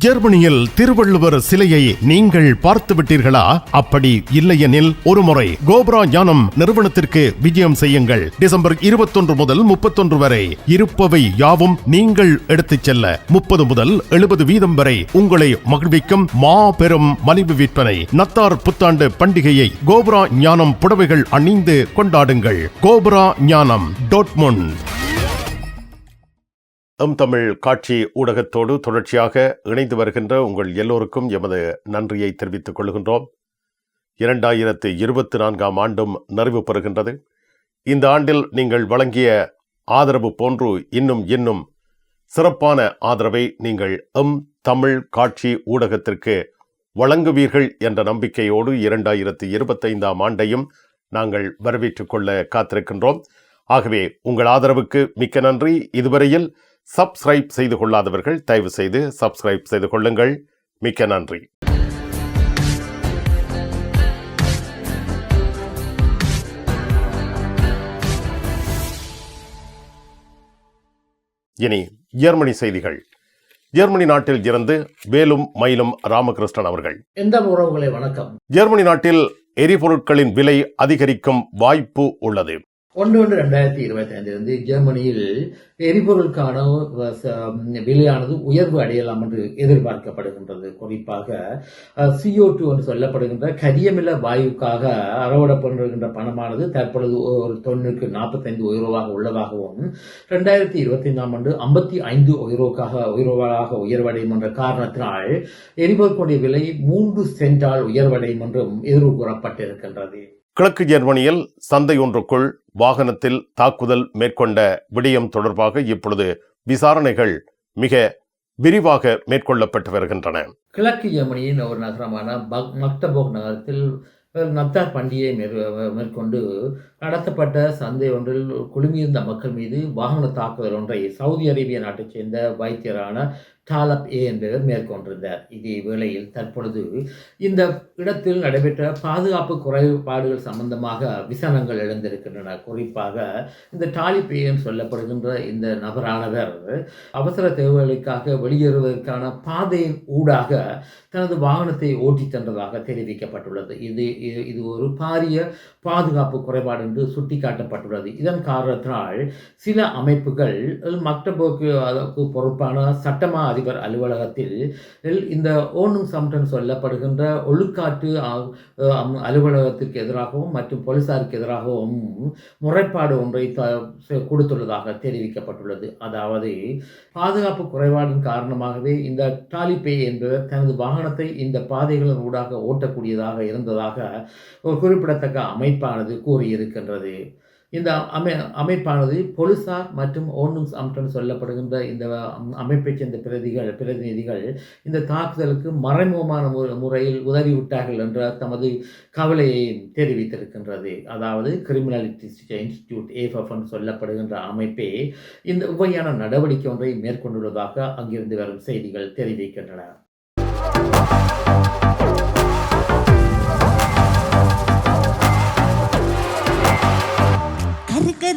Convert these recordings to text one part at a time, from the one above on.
ஜெர்மனியில் திருவள்ளுவர் சிலையை நீங்கள் பார்த்து விட்டீர்களா அப்படி இல்லையெனில் ஒருமுறை கோப்ரா ஞானம் நிறுவனத்திற்கு விஜயம் செய்யுங்கள். டிசம்பர் இருபத்தொன்று முதல் முப்பத்தொன்று வரை இருப்பவை யாவும் நீங்கள் எடுத்துச் செல்ல முப்பது முதல் எழுபது வீதம் வரை உங்களை மகிழ்விக்கும் மாபெரும் மலிவு விற்பனை. நத்தார் புத்தாண்டு பண்டிகையை கோப்ரா ஞானம் புடவைகள் அணிந்து கொண்டாடுங்கள். கோப்ரா ஞானம் டோட்முண்ட் எம் தமிழ் காட்சி ஊடகத்தோடு தொடர்ச்சியாக இணைந்து வருகின்ற உங்கள் எல்லோருக்கும் எமது நன்றியை தெரிவித்துக் கொள்கின்றோம். இரண்டாயிரத்து இருபத்தி நான்காம் ஆண்டும் நிறைவு பெறுகின்றது. இந்த ஆண்டில் நீங்கள் வழங்கிய ஆதரவு போன்று இன்னும் இன்னும் சிறப்பான ஆதரவை நீங்கள் எம் தமிழ் காட்சி ஊடகத்திற்கு வழங்குவீர்கள் என்ற நம்பிக்கையோடு இரண்டாயிரத்து இருபத்தைந்தாம் ஆண்டையும் நாங்கள் வரவேற்றுக்கொள்ள காத்திருக்கின்றோம். ஆகவே உங்கள் ஆதரவுக்கு மிக்க நன்றி. இதுவரையில் சப்ஸ்கிரைப் செய்து கொள்ளாதவர்கள் தயவு செய்து சப்ஸ்கிரைப் செய்து கொள்ளுங்கள் மிக்க நன்றி. இனி ஜெர்மனி செய்திகள். ஜெர்மனி நாட்டில் இருந்து வேலும் மயிலும் ராமகிருஷ்ணன் அவர்கள். எந்த உறவுகளை வணக்கம். ஜெர்மனி நாட்டில் எரிபொருட்களின் விலை அதிகரிக்கும் வாய்ப்பு உள்ளது. ஒன்று ஒன்று ரெண்டாயிரத்தி இருபத்தி ஐந்திலிருந்து ஜெர்மனியில் எரிபொருளுக்கான விலையானது உயர்வு அடையலாம் என்று எதிர்பார்க்கப்படுகின்றது. குறிப்பாக சிஓ டூ என்று சொல்லப்படுகின்ற கரியமில வாயுக்காக அறவிடப்படுகின்ற பணமானது தற்பொழுது ஒரு தொன்னுக்கு நாற்பத்தைந்து உயர்வாக உள்ளதாகவும் ரெண்டாயிரத்தி இருபத்தி ஐந்தாம் ஆண்டு ஐம்பத்தி ஐந்து உயர்வுக்காக உயர்வாக உயர்வடையும் என்ற காரணத்தினால் எரிபொருளுடைய விலை மூன்று சென்டால் உயர்வடையும் என்றும் எதிர்வு கூறப்பட்டிருக்கின்றது. கிழக்கு ஜெர்மனியில் சந்தை ஒன்றுக்குள் வாகனத்தில் தாக்குதல் மேற்கொண்ட விடயம் தொடர்பாக இப்பொழுது விசாரணைகள் மிக விரிவாக மேற்கொள்ளப்பட்டு வருகின்றன. கிழக்கு ஜெர்மனியின் ஒரு நகரமான பக் மக்தபோக் நகரத்தில் நத்தார் பண்டிகையை மேற்கொண்டு நடத்தப்பட்ட சந்தை ஒன்றில் குழுமியிருந்த மக்கள் மீது வாகன தாக்குதல் ஒன்றை சவுதி அரேபிய நாட்டைச் சேர்ந்த வைத்தியரான டாலப் ஏ என்பவர் மேற்கொண்டிருந்தார். இதே வேளையில் தற்பொழுது இந்த இடத்தில் நடைபெற்ற பாதுகாப்பு குறைபாடுகள் சம்பந்தமாக விசாரணைகள் எழுந்திருக்கின்றன. குறிப்பாக இந்த டாலிப் ஏ என்று சொல்லப்படுகின்ற இந்த நபரானவர் அவசர தேவைகளுக்காக வெளியேறுவதற்கான பாதையின் ஊடாக தனது வாகனத்தை ஓட்டி சென்றதாக தெரிவிக்கப்பட்டுள்ளது. இது இது- இது ஒரு பாரிய பாதுகாப்பு குறைபாடு என்று சுட்டிக்காட்டப்பட்டுள்ளது. இதன் காரணத்தினால் சில அமைப்புகள் மக்டபோக்கு பொறுப்பான சட்டமாக அதிபர் அலுவலகத்தில் இந்த ஓனும் சம்டன் சொல்லப்படுகின்ற ஒழுக்காட்டு அலுவலகத்திற்கு எதிராகவும் மற்றும் போலீசாருக்கு எதிராகவும் முறைப்பாடு ஒன்றை த செ- கொடுத்துள்ளதாக தெரிவிக்கப்பட்டுள்ளது. அதாவது பாதுகாப்பு குறைபாடின் காரணமாகவே இந்த டாலிபே என்பவர் தனது வாகனத்தை இந்த பாதைகளின் ஊடாக ஓட்டக்கூடியதாக இருந்ததாக ஒரு குறிப்பிடத்தக்க அமைப்பானது கூறியிருக்கின்றது. இந்த அமை அமைப்பானது போலீசார் மற்றும் ஓனும்ஸ் அம்டன் சொல்லப்படுகின்ற இந்த அமைப்பைச் சேர்ந்த பிரதிகள் பிரதிநிதிகள் இந்த தாக்குதலுக்கு மறைமுகமான மு- முறையில் உதவிவிட்டார்கள் என்ற தமது கவலையை தெரிவித்திருக்கின்றது. அதாவது கிரிமினாலிட்டி இன்ஸ்டிடியூட் ஏஃப்எஃப் சொல்லப்படுகின்ற அமைப்பே இந்த உவையான நடவடிக்கை ஒன்றை மேற்கொண்டுள்ளதாக அங்கிருந்து வரும் செய்திகள் தெரிவிக்கின்றன.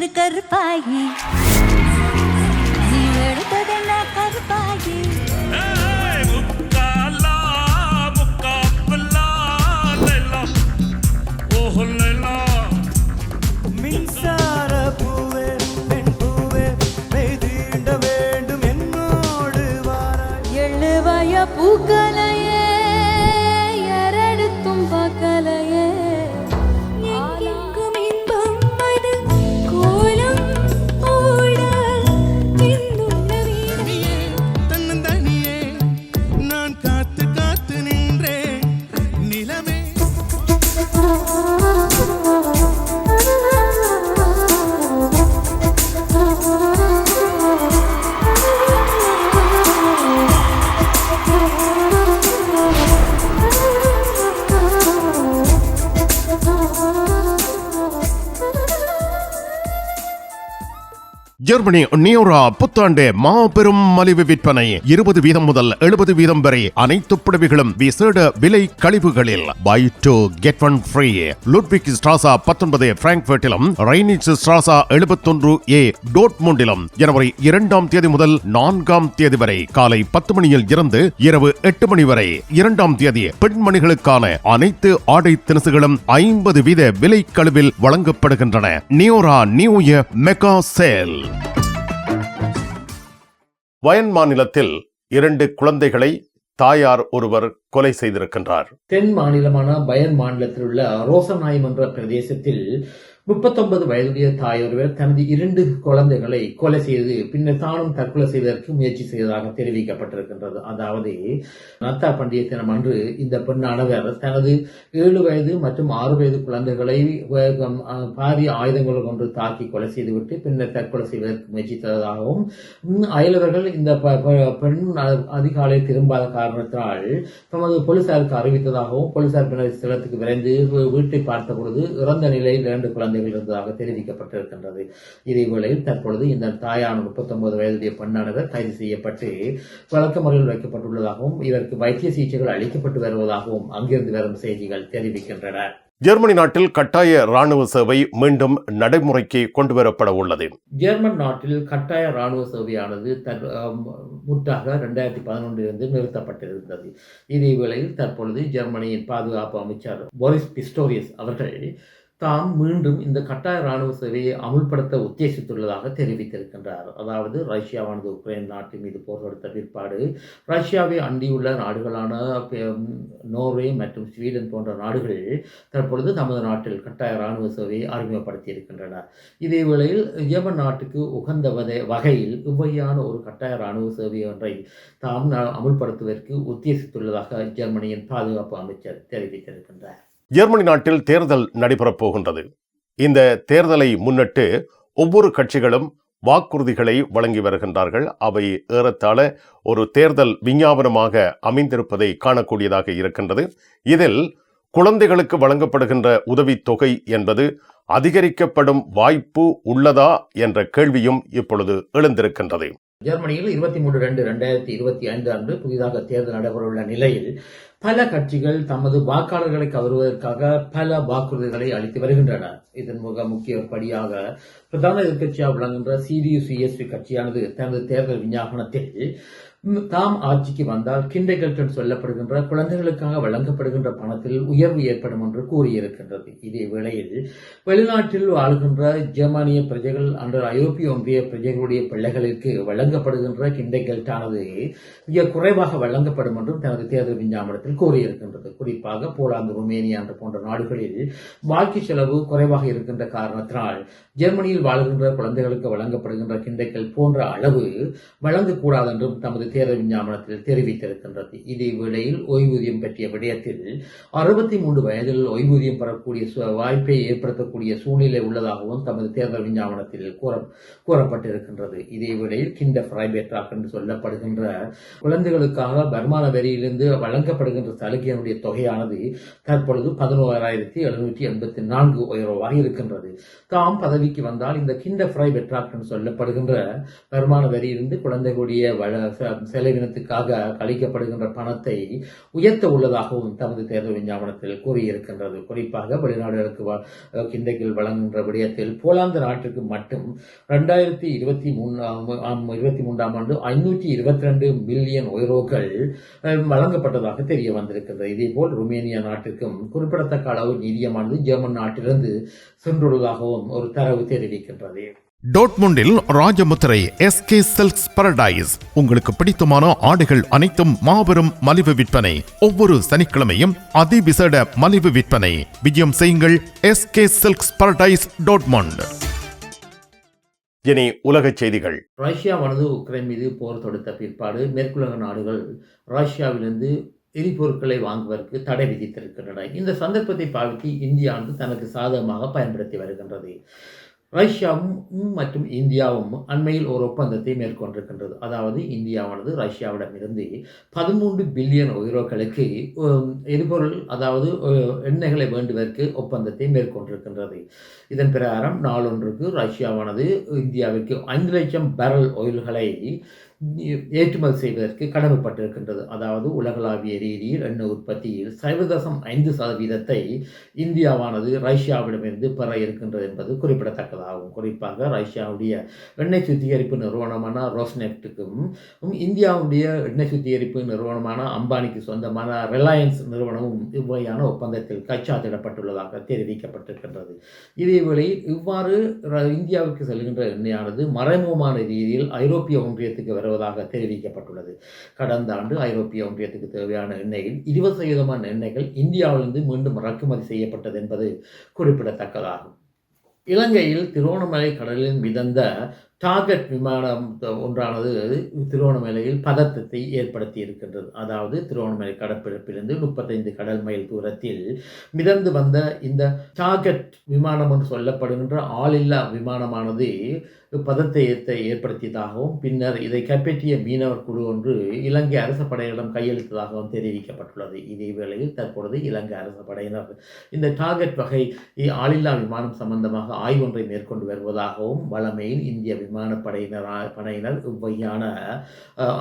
கரு கரு கருப்பாயி. நீ ஓஹ் லைலா. மின்சார பூவே பெண் பூவே வேண்டும் என்னோடு எழுவய ஜெர்மனி நியூரா புத்தாண்டு மாபெரும் மலிவு விற்பனை. இருபது வீதம் முதல் எழுபது வீதம் வரை அனைத்து புடவைகளும் விசேட விலை கழிவுகளில். Buy two get one free Ludwig strasse பத்தொன்பது பிராங்க்ஃபர்ட்டிலும் ரைனிச் ஸ்ட்ராசா எழுபத்தொன்று ஏ டோட்மோண்டிலும் ஜனவரி இரண்டாம் தேதி முதல் நான்காம் தேதி வரை காலை பத்து மணியில் இருந்து இரவு எட்டு மணி வரை. இரண்டாம் தேதி பெண்மணிகளுக்கான அனைத்து ஆடை தினசுகளும் ஐம்பது வீத விலை கழிவில் வழங்கப்படுகின்றன. நியோரா நியூ இயர் மெகா சேல். வயன் மாநிலத்தில் இரண்டு குழந்தைகளை தாயார் ஒருவர் கொலை செய்திருக்கின்றார். தென் மாநிலமான பயன் மாநிலத்தில் உள்ள ரோசநாயம் என்ற பிரதேசத்தில் முப்பத்தொன்பது வயதுடைய தாய் ஒருவர் தனது இரண்டு குழந்தைகளை கொலை செய்து பின்னர் தானும் தற்கொலை செய்வதற்கு முயற்சி செய்ததாக தெரிவிக்கப்பட்டிருக்கின்றது. அதாவது நத்தா பண்டிகை தினம் அன்று இந்த பெண்ணானவர் தனது ஏழு வயது மற்றும் ஆறு வயது குழந்தைகளை பாரிய ஆயுதங்கள் கொண்டு தாக்கி கொலை செய்துவிட்டு பின்னர் தற்கொலை செய்வதற்கு முயற்சித்ததாகவும் அயலவர்கள் இந்த ப- பெண் அதிகாலை திரும்பாத காரணத்தால் தமது போலீசாருக்கு அறிவித்ததாகவும் போலீசார் பின்னர் ஸ்தலத்துக்கு விரைந்து வீட்டை பார்த்த பொழுது இறந்த நிலையில் இரண்டு குழந்தைகள் இருந்ததாக தெரிவிக்கப்பட்டிருக்கின்றது. இதேவேளையில் தற்பொழுது இந்த தாயான முப்பத்தொன்பது வயதுடைய பெண்ணானவர் கைது செய்யப்பட்டு வழக்க முறையில் வைக்கப்பட்டுள்ளதாகவும் இவருக்கு வைத்திய சிகிச்சைகள் அளிக்கப்பட்டு வருவதாகவும் அங்கிருந்து வரும் செய்திகள் தெரிவிக்கின்றன. ஜெர்மனி நாட்டில் கட்டாய ராணுவ சேவை மீண்டும் நடைமுறைக்கு கொண்டுவரப்பட உள்ளது. ஜெர்மன் நாட்டில் கட்டாய ராணுவ சேவையானது முற்றாக ரெண்டாயிரத்தி பதினொன்றிலிருந்து நிறுத்தப்பட்டிருந்தது. இதே வேளையில் தற்பொழுது ஜெர்மனியின் பாதுகாப்பு அமைச்சர் போரிஸ் பிஸ்டோரியஸ் அவர்கள் தாம் மீண்டும் இந்த கட்டாய ராணுவ சேவையை அமுல்படுத்த உத்தேசித்துள்ளதாக தெரிவித்திருக்கின்றார். அதாவது ரஷ்யாவானது உக்ரைன் நாட்டின் மீது போர் தொடுத்த பிற்பாடு ரஷ்யாவை அண்டியுள்ள நாடுகளான நோர்வே மற்றும் ஸ்வீடன் போன்ற நாடுகள் தற்பொழுது நமது நாட்டில் கட்டாய ராணுவ சேவையை அறிமுகப்படுத்தி இருக்கின்றன இதே வேளையில் யமன் நாட்டுக்கு உகந்த வகையில் இவ்வகையான ஒரு கட்டாய ராணுவ சேவை ஒன்றை தாம் அமுல்படுத்துவதற்கு உத்தேசித்துள்ளதாக ஜெர்மனியின் பாதுகாப்பு அமைச்சர் தெரிவித்திருக்கின்றார். ஜெர்மனி நாட்டில் தேர்தல் நடைபெறப் போகின்றது. இந்த தேர்தலை முன்னிட்டு ஒவ்வொரு கட்சிகளும் வாக்குறுதிகளை வழங்கி வருகின்றார்கள். அவை ஏறத்தாழ ஒரு தேர்தல் விஞ்ஞாபனமாக அமைந்திருப்பதை காணக்கூடியதாக இருக்கின்றது. இதில் குழந்தைகளுக்கு வழங்கப்படுகின்ற உதவித்தொகை என்பது அதிகரிக்கப்படும் வாய்ப்பு உள்ளதா என்ற கேள்வியும் இப்பொழுது எழுந்திருக்கின்றது. ஜெர்மனியில் இருபத்தி மூன்று ரெண்டு ரெண்டாயிரத்தி இருபத்தி ஐந்து அன்று புதிதாக தேர்தல் நடைபெறவுள்ள நிலையில் பல கட்சிகள் தமது வாக்காளர்களை கவருவதற்காக பல வாக்குறுதிகளை அளித்து வருகின்றன. இதன் மிக முக்கிய படியாக பிரதான எதிர்க்கட்சியாக விளங்குகின்ற சிடியு சிஎஸ்பி கட்சியானது தனது தேர்தல் விஞ்ஞாபனத்தில் தாம் ஆட்சிக்கு வந்தால் கிண்டர்கல்டன் சொல்லப்படுகின்ற குழந்தைகளுக்காக வழங்கப்படுகின்ற பணத்தில் உயர்வு ஏற்படும் என்று கூறியிருக்கின்றது. இதே வேளையில் வெளிநாட்டில் வாழ்கின்ற ஜெர்மானிய பிரஜைகள் அன்று ஐரோப்பிய ஒன்றிய பிரஜைகளுடைய பிள்ளைகளுக்கு வழங்கப்படுகின்ற கிண்டைகள்டானது மிக குறைவாக வழங்கப்படும் என்றும் தனது தேர்தல் விஞ்ஞாபனத்தில் கூறியிருக்கின்றது. குறிப்பாக போலாந்து ருமேனியா என்ற போன்ற நாடுகளில் வாழ்க்கை செலவு குறைவாக இருக்கின்ற காரணத்தினால் ஜெர்மனியில் வாழ்கின்ற குழந்தைகளுக்கு வழங்கப்படுகின்ற கிண்டைகள் போன்ற அளவு வழங்கக்கூடாது என்றும் தமது தேர்தல் விஞ்ஞாபனத்தில் தெரிவித்திருக்கின்றது. இதே வேளையில் ஓய்வூதியம் பற்றிய விடயத்தில் அறுபத்தி மூன்று வயதில் ஓய்வூதியம் பெறக்கூடிய வாய்ப்பை ஏற்படுத்தக்கூடிய சூழ்நிலை உள்ளதாகவும் தமது தேர்தல் விஞ்ஞாபனத்தில் கூற கூறப்பட்டிருக்கின்றது. இதே வேளையில் கிண்ட பிரைபேட்டாக் என்று சொல்லப்படுகின்ற குழந்தைகளுக்காக வருமான வரியிலிருந்து வழங்கப்படுகின்ற சலுகையினுடைய தொகையானது தற்பொழுது பதினோராயிரத்தி எழுநூற்றி எண்பத்தி நான்கு உயர்வாக இருக்கின்றது. தாம் பதவிக்கு வந்தால் இந்த கிண்ட ஃப்ரை பெட்ராக்டன் சொல்லப்படுகின்ற வருமான வரியிலிருந்து குழந்தைகளுடைய செலவினத்துக்காக கழிக்கப்படுகின்ற பணத்தை உயர்த்த உள்ளதாகவும் தமது தேர்தல் விஞ்ஞாபனத்தில் கூறியிருக்கின்றது. குறிப்பாக வெளிநாடுகளுக்கு கிண்டைகள் வழங்குகின்ற விடயத்தில் போலாந்து நாட்டிற்கு மட்டும் ரெண்டாயிரத்தி இருபத்தி மூணாம் இருபத்தி மூன்றாம் ஆண்டு ஐநூற்றி இருபத்தி ரெண்டு மில்லியன் ஒய்ரோக்கள் வழங்கப்பட்டதாக தெரிய வந்திருக்கிறது இதேபோல் ருமேனியா நாட்டிற்கும் குறிப்பிடத்தக்க அளவு நிதியமானது ஜெர்மன் நாட்டிலிருந்து சென்றுள்ளதாகவும் ஒரு தரவு தெரிவிக்கின்றது. டோட்முண்டில் ராஜமுத்திரை எஸ்கே சில்க்ஸ் பரடைஸ் உங்களுக்கு பிடித்தமான ஆடைகள் அனைத்தும் மாபெரும் மலிவு விற்பனை. ஒவ்வொரு சனிக்கிழமையும் அதிவிசேட மலிவு விற்பனை. விஜயம் செய்யுங்கள் எஸ்கே சில்க்ஸ் பரடைஸ் டோட்மண்ட். இனி உலகச் செய்திகள். ரஷ்யாவானது உக்ரைன் மீது போர் தொடுத்த பிற்பாடு மேற்குலக நாடுகள் ரஷ்யாவிலிருந்து எரிபொருட்களை வாங்குவதற்கு தடை விதித்திருக்கின்றன. இந்த சந்தர்ப்பத்தை பாவித்து இந்தியானது தனக்கு சாதகமாக பயன்படுத்தி வருகின்றது. ரஷ்யாவும் மற்றும் இந்தியாவும் அண்மையில் ஒரு ஒப்பந்தத்தை மேற்கொண்டிருக்கின்றது. அதாவது இந்தியாவானது ரஷ்யாவிடமிருந்து பதிமூன்று பில்லியன் யூரோக்களுக்கு எரிபொருள் அதாவது எண்ணெய்களை வேண்டுவதற்கு ஒப்பந்தத்தை மேற்கொண்டிருக்கின்றது. இதன் பிரகாரம் நாளொன்றுக்கு ரஷ்யாவானது இந்தியாவிற்கு ஐந்து லட்சம் பேரல் ஆயில்களை ஏற்றுமதி செய்வதற்கு கடமைப்பட்டிருக்கின்றது. அதாவது உலகளாவிய ரீதியில் எண்ணெய் உற்பத்தியில் சர்வதேசம் ஐந்து சதவீதத்தை இந்தியாவானது ரஷ்யாவிடமிருந்து பெற இருக்கின்றது என்பது குறிப்பிடத்தக்கதாகும். குறிப்பாக ரஷ்யாவுடைய எண்ணெய் சுத்திகரிப்பு நிறுவனமான ரோஸ்நெப்டுக்கும் இந்தியாவுடைய எண்ணெய் சுத்திகரிப்பு நிறுவனமான அம்பானிக்கு சொந்தமான ரிலையன்ஸ் நிறுவனமும் இவ்வகையான ஒப்பந்தத்தில் கைச்சாத்திடப்பட்டுள்ளதாக தெரிவிக்கப்பட்டிருக்கின்றது. இதேவேளை இவ்வாறு இந்தியாவுக்கு செல்கின்ற எண்ணெயானது மறைமுகமான ரீதியில் ஐரோப்பிய ஒன்றியத்துக்கு வருவதாக தெரிவிக்கப்பட்டுள்ளது. கடந்த ஆண்டு ஐரோப்பிய ஒன்றியத்துக்கு தேவையான எண்ணெயில் இருபது சதவீதமான எண்ணெய்கள் இந்தியாவிலிருந்து மீண்டும் இறக்குமதி செய்யப்பட்டது என்பது குறிப்பிடத்தக்கதாகும். இலங்கையில் திருவோணமலை கடலில் மிதந்த டார்கெட் விமானம் ஒன்றானது திருவோணமலையில் பதத்தத்தை ஏற்படுத்தி இருக்கின்றது அதாவது திருவோணமலை கடற்பிறப்பிலிருந்து முப்பத்தைந்து கடல் மைல் தூரத்தில் மிதந்து வந்த இந்த டார்கெட் விமானம் என்று சொல்லப்படுகின்ற ஆளில்லா விமானமானது பதத்தையத்தை ஏற்படுத்தியதாகவும் பின்னர் இதை கைப்பற்றிய மீனவர் குழு ஒன்று இலங்கை அரச படையிடம் கையெழுத்ததாகவும் தெரிவிக்கப்பட்டுள்ளது. இதே வேளையில் தற்பொழுது இலங்கை அரச படையினர் இந்த டார்கெட் வகை ஆளில்லா விமானம் சம்பந்தமாக ஆய்வொன்றை மேற்கொண்டு வருவதாகவும் வளமையில் இந்திய விமானப்படையினர் படையினர் இவ்வகையான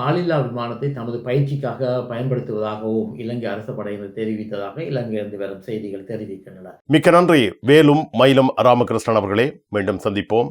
ஆளில்லா விமானத்தை தமது பயிற்சிக்காக பயன்படுத்துவதாகவும் இலங்கை அரச படையினர் தெரிவித்ததாக இலங்கையிலிருந்து வரும் செய்திகள் தெரிவிக்கின்றன. மிக்க நன்றி. வேலும் மயிலும் ராமகிருஷ்ணன் அவர்களே மீண்டும் சந்திப்போம்.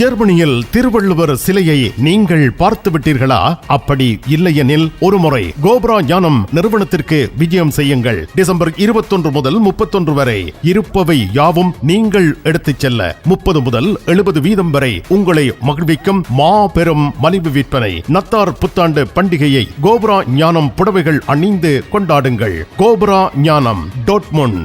ஜெர்மனியில் திருவள்ளுவர் சிலையை நீங்கள் பார்த்து விட்டீர்களா அப்படி இல்லையெனில் ஒருமுறை கோப்ரா ஞானம் நிறுவனத்திற்கு விஜயம் செய்யுங்கள். டிசம்பர் இருபத்தொன்று முதல் முப்பத்தொன்று வரை இருப்பவை யாவும் நீங்கள் எடுத்துச் செல்ல முப்பது முதல் எழுபது வீதம் வரை உங்களை மகிழ்விக்கும் மாபெரும் மலிவு விற்பனை. நத்தார் புத்தாண்டு பண்டிகையை கோப்ரா ஞானம் புடவைகள் அணிந்து கொண்டாடுங்கள். கோப்ரா ஞானம் டோட்முண்ட்